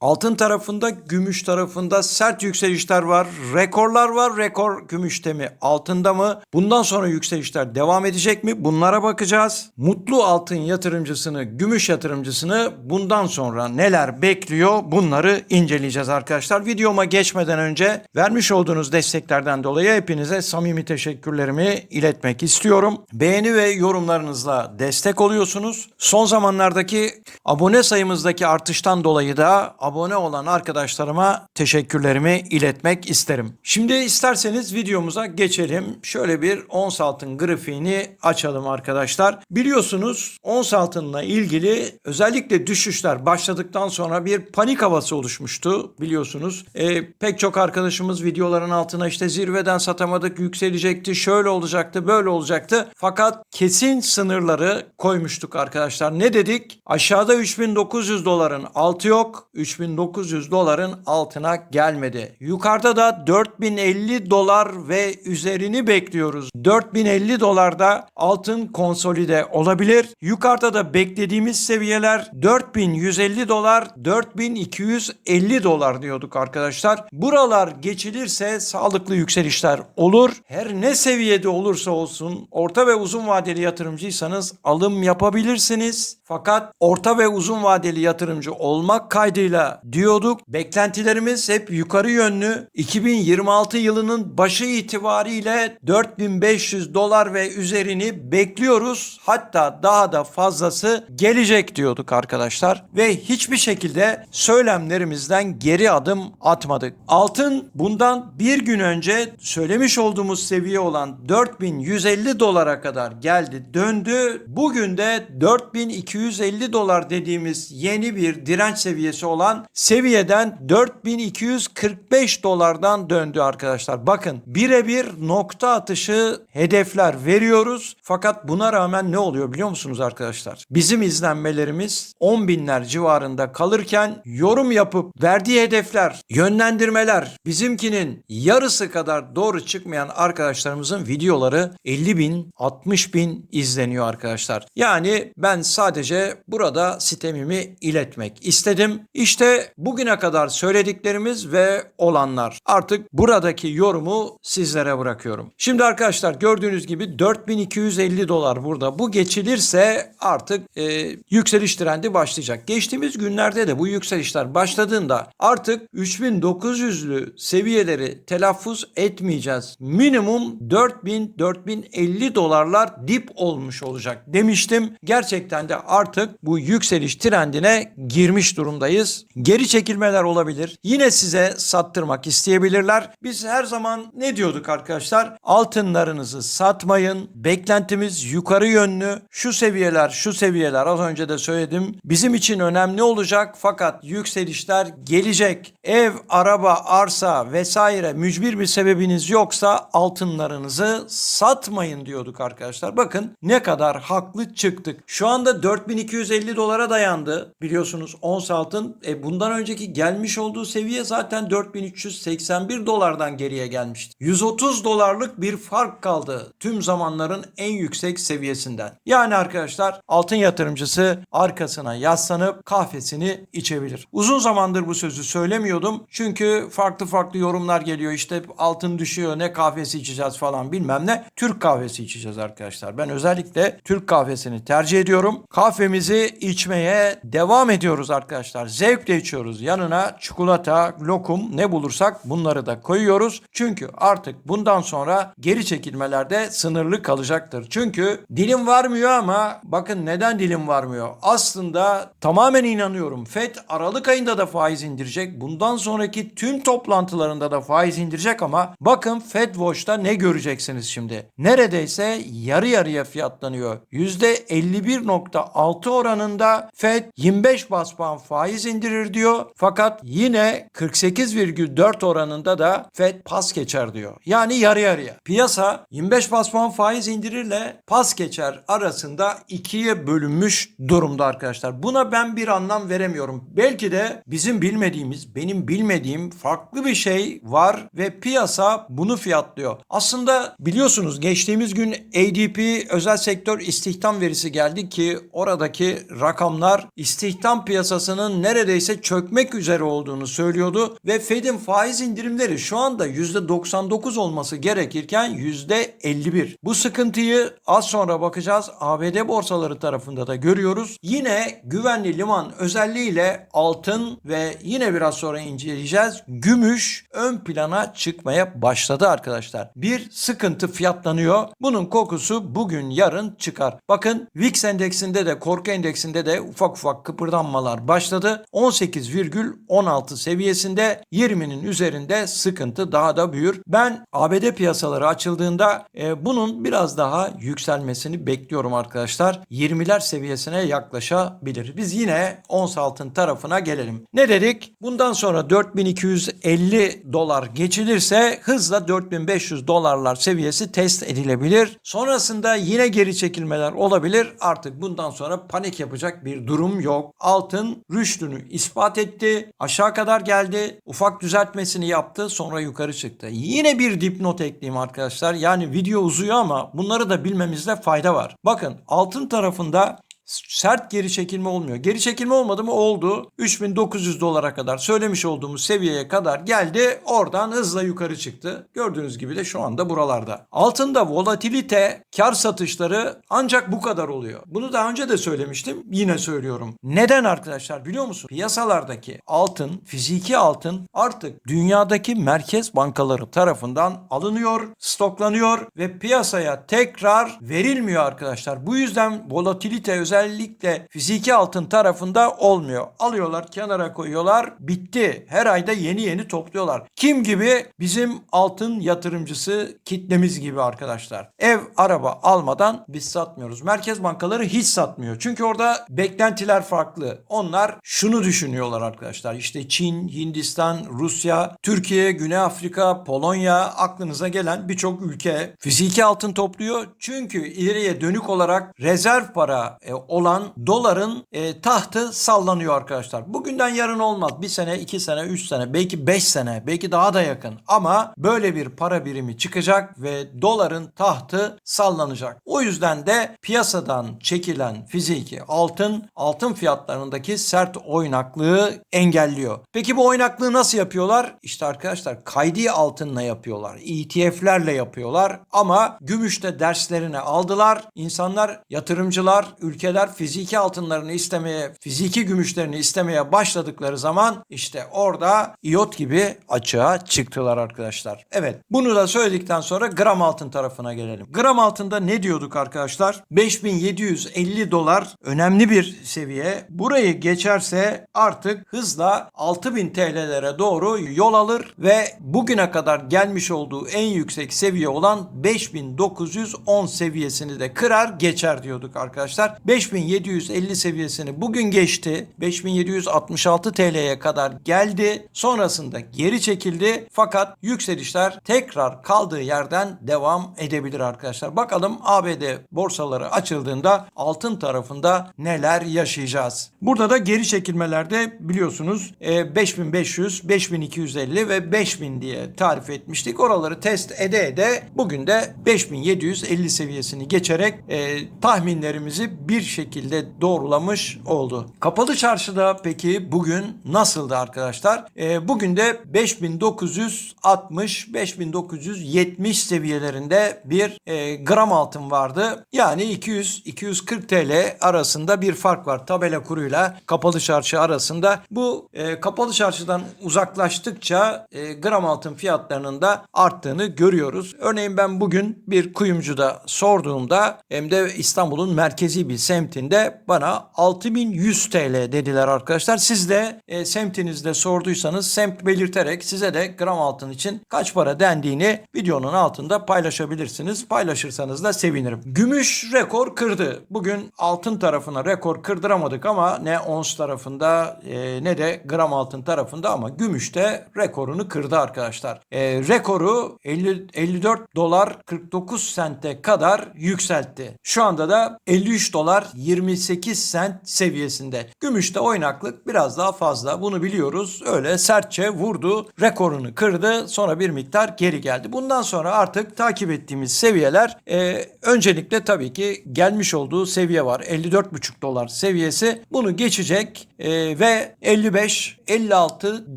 Altın tarafında, gümüş tarafında sert yükselişler var. Rekorlar var. Rekor gümüşte mi, altında mı? Bundan sonra yükselişler devam edecek mi? Bunlara bakacağız. Mutlu altın yatırımcısını, gümüş yatırımcısını bundan sonra neler bekliyor? Bunları inceleyeceğiz arkadaşlar. Videoma geçmeden önce vermiş olduğunuz desteklerden dolayı hepinize samimi teşekkürlerimi iletmek istiyorum. Beğeni ve yorumlarınızla destek oluyorsunuz. Son zamanlardaki abone sayımızdaki artıştan dolayı da olan arkadaşlarıma teşekkürlerimi iletmek isterim. Şimdi isterseniz videomuza geçelim. Şöyle bir ons altın grafiğini açalım arkadaşlar. Biliyorsunuz ons altınla ilgili özellikle düşüşler başladıktan sonra bir panik havası oluşmuştu biliyorsunuz. E, pek çok arkadaşımız videoların altına işte zirveden satamadık yükselecekti şöyle olacaktı böyle olacaktı. Fakat kesin sınırları koymuştuk arkadaşlar. Ne dedik? Aşağıda 3900 doların altı yok. 3900 doların altına gelmedi. Yukarıda da 4050 dolar ve üzerini bekliyoruz. 4050 dolarda altın konsolide olabilir. Yukarıda da beklediğimiz seviyeler 4150 dolar, 4250 dolar diyorduk arkadaşlar. Buralar geçilirse sağlıklı yükselişler olur. Her ne seviyede olursa olsun orta ve uzun vadeli yatırımcıysanız alım yapabilirsiniz. Fakat orta ve uzun vadeli yatırımcı olmak kaydıyla diyorduk. Beklentilerimiz hep yukarı yönlü. 2026 yılının başı itibariyle 4500 dolar ve üzerini bekliyoruz. Hatta daha da fazlası gelecek diyorduk arkadaşlar. Ve hiçbir şekilde söylemlerimizden geri adım atmadık. Altın bundan bir gün önce söylemiş olduğumuz seviye olan 4150 dolara kadar geldi döndü. Bugün de 4250 dolar dediğimiz yeni bir direnç seviyesi olan seviyeden 4245 dolardan döndü arkadaşlar. Bakın birebir nokta atışı hedefler veriyoruz. Fakat buna rağmen ne oluyor biliyor musunuz arkadaşlar? Bizim izlenmelerimiz 10 binler civarında kalırken yorum yapıp verdiği hedefler, yönlendirmeler bizimkinin yarısı kadar doğru çıkmayan arkadaşlarımızın videoları 50 bin, 60 bin izleniyor arkadaşlar. Yani ben sadece burada sitemimi iletmek istedim. İşte bugüne kadar söylediklerimiz ve olanlar. Artık buradaki yorumu sizlere bırakıyorum. Şimdi arkadaşlar gördüğünüz gibi 4250 dolar burada. Bu geçilirse artık e, yükseliş trendi başlayacak. Geçtiğimiz günlerde de bu yükselişler başladığında artık 3900'lü seviyeleri telaffuz etmeyeceğiz. Minimum 4000-4050 dolarlar dip olmuş olacak demiştim. Gerçekten de artık bu yükseliş trendine girmiş durumdayız. Geri çekilmeler olabilir. Yine size sattırmak isteyebilirler. Biz her zaman ne diyorduk arkadaşlar? Altınlarınızı satmayın. Beklentimiz yukarı yönlü. Şu seviyeler, şu seviyeler az önce de söyledim. Bizim için önemli olacak fakat yükselişler gelecek. Ev, araba, arsa vesaire mücbir bir sebebiniz yoksa altınlarınızı satmayın diyorduk arkadaşlar. Bakın ne kadar haklı çıktık. Şu anda 4250 dolara dayandı. Biliyorsunuz ons altın e, bundan önceki gelmiş olduğu seviye zaten 4381 dolardan geriye gelmişti. 130 dolarlık bir fark kaldı tüm zamanların en yüksek seviyesinden. Yani arkadaşlar altın yatırımcısı arkasına yaslanıp kahvesini içebilir. Uzun zamandır bu sözü söylemiyordum. Çünkü farklı farklı yorumlar geliyor. İşte altın düşüyor ne kahvesi içeceğiz falan bilmem ne. Türk kahvesi içeceğiz arkadaşlar. Ben özellikle Türk kahvesini tercih ediyorum. Kahvemizi içmeye devam ediyoruz arkadaşlar. Zevkle içiyoruz. Yanına çikolata, lokum ne bulursak bunları da koyuyoruz. Çünkü artık bundan sonra geri çekilmelerde sınırlı kalacaktır. Çünkü dilim varmıyor ama bakın neden dilim varmıyor? Aslında tamamen inanıyorum. FED Aralık ayında da faiz indirecek. Bundan sonraki tüm toplantılarında da faiz indirecek ama bakın FED Watch'ta ne göreceksiniz şimdi? Neredeyse yarı yarıya fiyatlanıyor. %51.6 oranında FED 25 bas puan faiz indirir diyor. Fakat yine 48,4 oranında da FED pas geçer diyor. Yani yarı yarıya. Piyasa 25 bas puan faiz indirirle pas geçer arasında ikiye bölünmüş durumda arkadaşlar. Buna ben bir anlam veremiyorum. Belki de bizim bilmediğimiz, benim bilmediğim farklı bir şey var ve piyasa bunu fiyatlıyor. Aslında biliyorsunuz geçtiğimiz gün ADP özel sektör istihdam verisi geldi ki oradaki rakamlar istihdam piyasasının neredeyse neredeyse çökmek üzere olduğunu söylüyordu ve Fed'in faiz indirimleri şu anda %99 olması gerekirken %51. Bu sıkıntıyı az sonra bakacağız. ABD borsaları tarafında da görüyoruz. Yine güvenli liman özelliğiyle altın ve yine biraz sonra inceleyeceğiz. Gümüş ön plana çıkmaya başladı arkadaşlar. Bir sıkıntı fiyatlanıyor. Bunun kokusu bugün yarın çıkar. Bakın VIX endeksinde de korku endeksinde de ufak ufak kıpırdanmalar başladı. 18,16 seviyesinde 20'nin üzerinde sıkıntı daha da büyür. Ben ABD piyasaları açıldığında e, bunun biraz daha yükselmesini bekliyorum arkadaşlar. 20'ler seviyesine yaklaşabilir. Biz yine ons altın tarafına gelelim. Ne dedik? Bundan sonra 4250 dolar geçilirse hızla 4500 dolarlar seviyesi test edilebilir. Sonrasında yine geri çekilmeler olabilir. Artık bundan sonra panik yapacak bir durum yok. Altın rüştünü ispat etti. Aşağı kadar geldi. Ufak düzeltmesini yaptı. Sonra yukarı çıktı. Yine bir dipnot ekleyeyim arkadaşlar. Yani video uzuyor ama bunları da bilmemizde fayda var. Bakın altın tarafında sert geri çekilme olmuyor. Geri çekilme olmadı mı? Oldu. 3900 dolara kadar söylemiş olduğumuz seviyeye kadar geldi. Oradan hızla yukarı çıktı. Gördüğünüz gibi de şu anda buralarda. Altında volatilite, kar satışları ancak bu kadar oluyor. Bunu daha önce de söylemiştim. Yine söylüyorum. Neden arkadaşlar biliyor musun? Piyasalardaki altın, fiziki altın artık dünyadaki merkez bankaları tarafından alınıyor, stoklanıyor ve piyasaya tekrar verilmiyor arkadaşlar. Bu yüzden volatilite özellikle özellikle fiziki altın tarafında olmuyor. Alıyorlar kenara koyuyorlar bitti. Her ayda yeni yeni topluyorlar. Kim gibi? Bizim altın yatırımcısı kitlemiz gibi arkadaşlar. Ev, araba almadan biz satmıyoruz. Merkez bankaları hiç satmıyor. Çünkü orada beklentiler farklı. Onlar şunu düşünüyorlar arkadaşlar. İşte Çin, Hindistan, Rusya, Türkiye, Güney Afrika, Polonya aklınıza gelen birçok ülke fiziki altın topluyor. Çünkü ileriye dönük olarak rezerv para e, olan doların e, tahtı sallanıyor arkadaşlar. Bugünden yarın olmaz. Bir sene, iki sene, üç sene, belki beş sene, belki daha da yakın. Ama böyle bir para birimi çıkacak ve doların tahtı sallanacak. O yüzden de piyasadan çekilen fiziki altın, altın fiyatlarındaki sert oynaklığı engelliyor. Peki bu oynaklığı nasıl yapıyorlar? İşte arkadaşlar kaydi altınla yapıyorlar. ETF'lerle yapıyorlar. Ama gümüşte derslerini aldılar. İnsanlar, yatırımcılar, ülkeler fiziki altınlarını istemeye, fiziki gümüşlerini istemeye başladıkları zaman işte orada iot gibi açığa çıktılar arkadaşlar. Evet bunu da söyledikten sonra gram altın tarafına gelelim. Gram altında ne diyorduk arkadaşlar? 5750 dolar önemli bir seviye. Burayı geçerse artık hızla 6000 TL'lere doğru yol alır ve bugüne kadar gelmiş olduğu en yüksek seviye olan 5910 seviyesini de kırar geçer diyorduk arkadaşlar. 5750 seviyesini bugün geçti. 5766 TL'ye kadar geldi. Sonrasında geri çekildi. Fakat yükselişler tekrar kaldığı yerden devam edebilir arkadaşlar. Bakalım ABD borsaları açıldığında altın tarafında neler yaşayacağız. Burada da geri çekilmelerde biliyorsunuz e, 5500, 5250 ve 5000 diye tarif etmiştik. Oraları test ede ede bugün de 5750 seviyesini geçerek e, tahminlerimizi bir şekilde doğrulamış oldu. Kapalı çarşıda peki bugün nasıldı arkadaşlar? E, bugün de 5960 5970 seviyelerinde bir e, gram altın vardı. Yani 200 240 TL arasında bir fark var tabela kuruyla kapalı çarşı arasında. Bu e, kapalı çarşıdan uzaklaştıkça e, gram altın fiyatlarının da arttığını görüyoruz. Örneğin ben bugün bir kuyumcuda sorduğumda hem de İstanbul'un merkezi bir semtinde bana 6100 TL dediler arkadaşlar. Siz de e, semtinizde sorduysanız semt belirterek size de gram altın için kaç para dendiğini videonun altında paylaşabilirsiniz. Paylaşırsanız da sevinirim. Gümüş rekor kırdı. Bugün altın tarafına rekor kırdıramadık ama ne ons tarafında e, ne de gram altın tarafında ama gümüşte rekorunu kırdı arkadaşlar. E, rekoru 50, 54 dolar 49 sente kadar yükseltti. Şu anda da 53 dolar 28 sent seviyesinde. Gümüşte oynaklık biraz daha fazla. Bunu biliyoruz. Öyle sertçe vurdu. Rekorunu kırdı. Sonra bir miktar geri geldi. Bundan sonra artık takip ettiğimiz seviyeler e, öncelikle tabii ki gelmiş olduğu seviye var. 54,5 dolar seviyesi. Bunu geçecek e, ve 55, 56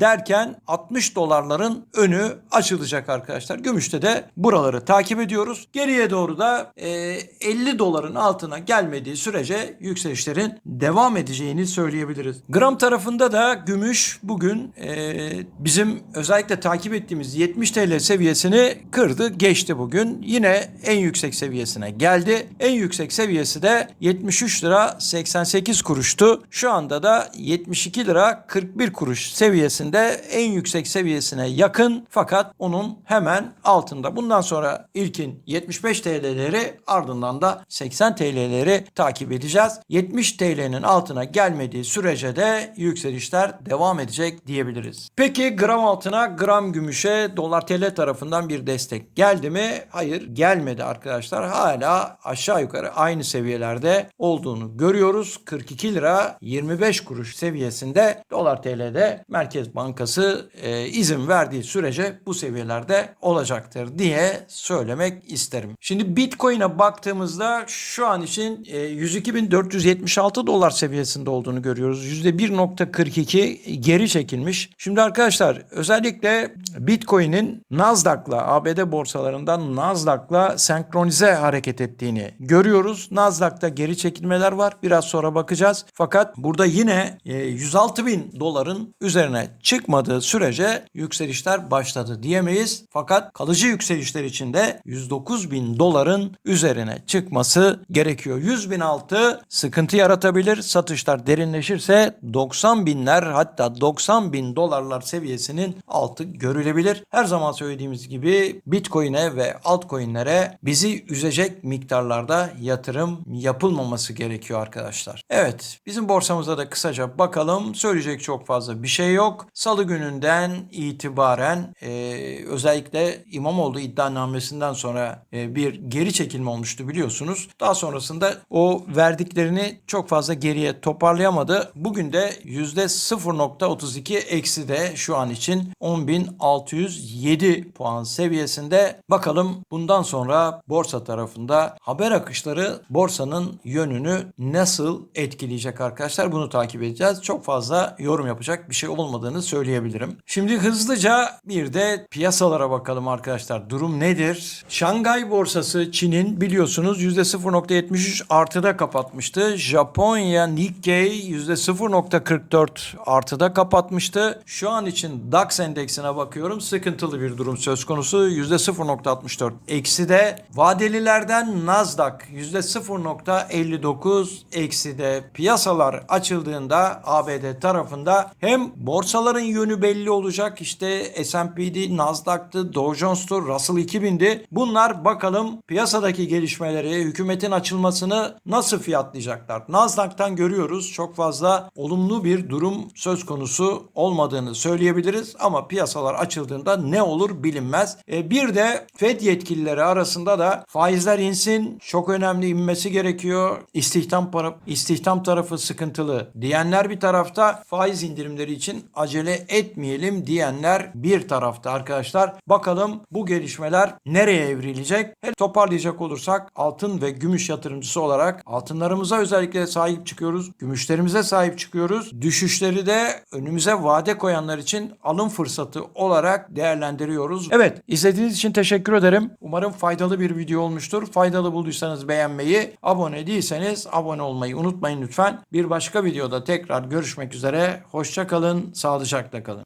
derken 60 dolarların önü açılacak arkadaşlar. Gümüşte de buraları takip ediyoruz. Geriye doğru da e, 50 doların altına gelmediği sürece yükselişlerin devam edeceğini söyleyebiliriz. Gram tarafında da gümüş bugün e, bizim özellikle takip ettiğimiz 70 TL seviyesini kırdı, geçti bugün. Yine en yüksek seviyesine geldi. En yüksek seviyesi de 73 lira 88 kuruştu. Şu anda da 72 lira 41 kuruş seviyesinde en yüksek seviyesine yakın fakat onun hemen altında. Bundan sonra ilkin 75 TL'leri ardından da 80 TL'leri takip edeceğiz. 70 TL'nin altına gelmediği sürece de yükselişler devam edecek diyebiliriz. Peki gram altına gram gümüşe dolar TL tarafından bir destek geldi mi? Hayır gelmedi arkadaşlar. Hala aşağı yukarı aynı seviyelerde olduğunu görüyoruz. 42 lira 25 kuruş seviyesinde dolar TL'de Merkez Bankası e, izin verdiği sürece bu seviyelerde olacaktır diye söylemek isterim. Şimdi Bitcoin'e baktığımızda şu an için e, 102.476 dolar seviyesinde olduğunu görüyoruz. %1.42 geri çekilmiş. Şimdi arkadaşlar özellikle Bitcoin'in Nasdaq'la ABD borsalarından Nasdaq'la senkronize hareket ettiğini görüyoruz. Nasdaq'ta geri çekilmeler var. Biraz sonra bakacağız. Fakat burada yine e, 106 bin doların üzerine çıkmadığı sürece yükselişler başladı diyemeyiz. Fakat kalıcı yükselişler için de 109 bin doların üzerine çıkması gerekiyor. 100 bin altı sıkıntı yaratabilir. Satışlar derinleşirse 90 binler hatta 90 bin dolarlar seviyesinin altı görülebilir. Her zaman söylediğimiz gibi Bitcoin'e ve altcoin'lere bizi üzecek miktarlarda yatırım yapılmaması gerekiyor arkadaşlar. Evet bizim borsamıza da kısaca bakalım. Söyleyecek çok fazla bir şey yok. Salı gününden itibaren e, özellikle İmamoğlu iddianamesinden sonra e, bir geri çekilme olmuştu biliyorsunuz. Daha sonrasında o verdiklerini çok fazla geriye toparlayamadı. Bugün de %0.32 eksi de şu an için 10.607 puan seviyesinde. Bakalım bundan sonra borsa tarafında haber akışları borsanın yönünü nasıl etkileyecek arkadaşlar bunu takip edeceğiz. Çok fazla yorum yapacak bir şey olmadığını söyleyebilirim. Şimdi hızlıca bir de piyasalara bakalım arkadaşlar. Durum nedir? Şangay borsası Çin'in biliyorsunuz %0.73 artıda kapatmıştı. Japonya Nikkei %0.44 artıda kapatmıştı. Şu an için DAX endeksine bakıyorum. Sıkıntılı bir durum söz konusu. %0.64 eksi de vadelilerden Nasdaq %0.59 eksi de piyasalar açıldığında ABD tarafında hem borsaların yönü belli olacak. İşte S&P'di, Nasdaq'tı, Dow Jones'tu, Russell 2000'di. Bunlar bakalım piyasadaki gelişmeleri, hükümetin açılmasını nasıl fiyatlayacaklar? Nasdaq'tan görüyoruz çok fazla olumlu bir durum söz konusu olmadığını söyleyebiliriz ama piyasalar açıldığında ne olur bilinmez. E, bir de Fed yetkilileri arasında da faizler insin, çok önemli inmesi gerekiyor. İstihdam para, istihdam tarafı sıkıntılı diyenler bir tarafta, faiz indirimleri için acele etmeyelim diyenler bir tarafta arkadaşlar. Bakalım bu gelişmeler nereye evrilecek? Hele toparlayacak olursak altın ve gümüş yatırımcısı olarak altınlarımıza özellikle sahip çıkıyoruz. Gümüşlerimize sahip çıkıyoruz. Düşüşleri de önümüze vade koyanlar için alım fırsatı olarak değerlendiriyoruz. Evet izlediğiniz için teşekkür ederim. Umarım faydalı bir video olmuştur. Faydalı bulduysanız beğenmeyi, abone değilseniz abone olmayı unutmayın lütfen. Bir başka videoda tekrar görüşmek üzere. Hoşça kalın, sağlıcakla kalın.